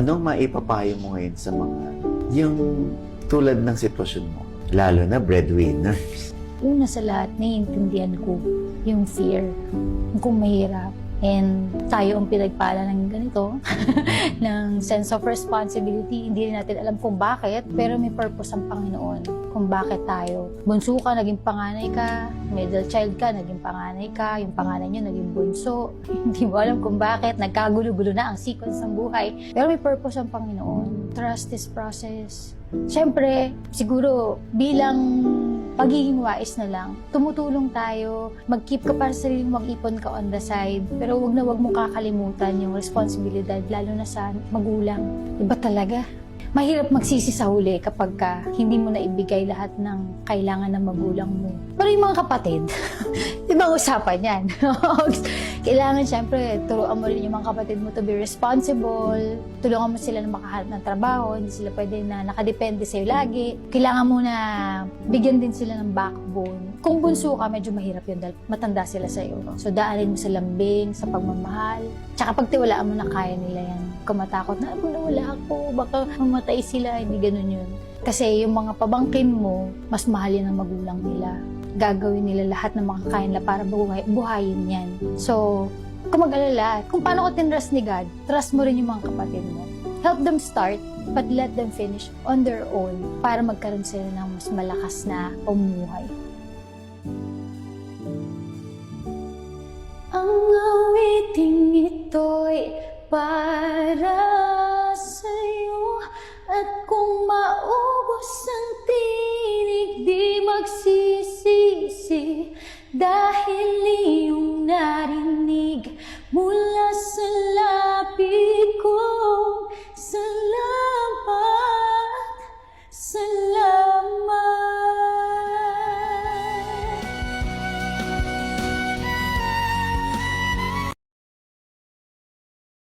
Anong maipapayo mo ngayon sa mga yung tulad ng sitwasyon mo? Lalo na breadwinners. Una sa lahat, naiintindihan ko yung fear, kung mahirap. And tayo ang pinagpala ng ganito, ng sense of responsibility. Hindi rin natin alam kung bakit, pero may purpose ang Panginoon kung bakit tayo. Bunso ka, naging panganay ka. Middle child ka, naging panganay ka. Yung panganay niyo, naging bunso. Hindi mo alam kung bakit. Nagkagulo-gulo na ang sequence ng buhay. Pero may purpose ang Panginoon. Trust this process. Siyempre, siguro bilang pagiging wais na lang, tumutulong tayo, mag-keep ka para sa sarili mo, mag-ipon ka on the side, pero wag na wag mo kakalimutan yung responsibilidad, lalo na sa magulang. Iba talaga. Mahirap magsisi sa huli kapag ka hindi mo na ibigay lahat ng kailangan ng magulang mo. Pero yung mga kapatid, ibang usapan yan. kailangan syempre, turuan mo rin yung mga kapatid mo to be responsible, tulungan mo sila na makahanap ng trabaho, hindi sila pwede na nakadepende sa'yo lagi. Kailangan mo na bigyan din sila ng backbone. Kung bunso ka, medyo mahirap yun dahil matanda sila sa'yo. So, daanin mo sa lambing, sa pagmamahal. Tsaka pagtiwalaan mo na kaya nila yan. Kumatakot na, "Ano, wala ako, baka mamatay sila, hindi ganun yun. Kasi yung mga pabangkin mo, mas mahal yan ang magulang nila. Gagawin nila lahat ng makakaya nila para buhay, buhayin yan. So, kung mag-alala, kung paano ko tinrust ni God, trust mo rin yung mga kapatid mo. Help them start, but let them finish on their own para magkaroon sila ng mas malakas na pamumuhay. Ang awiting ito'y para Dahil iyong narinig mula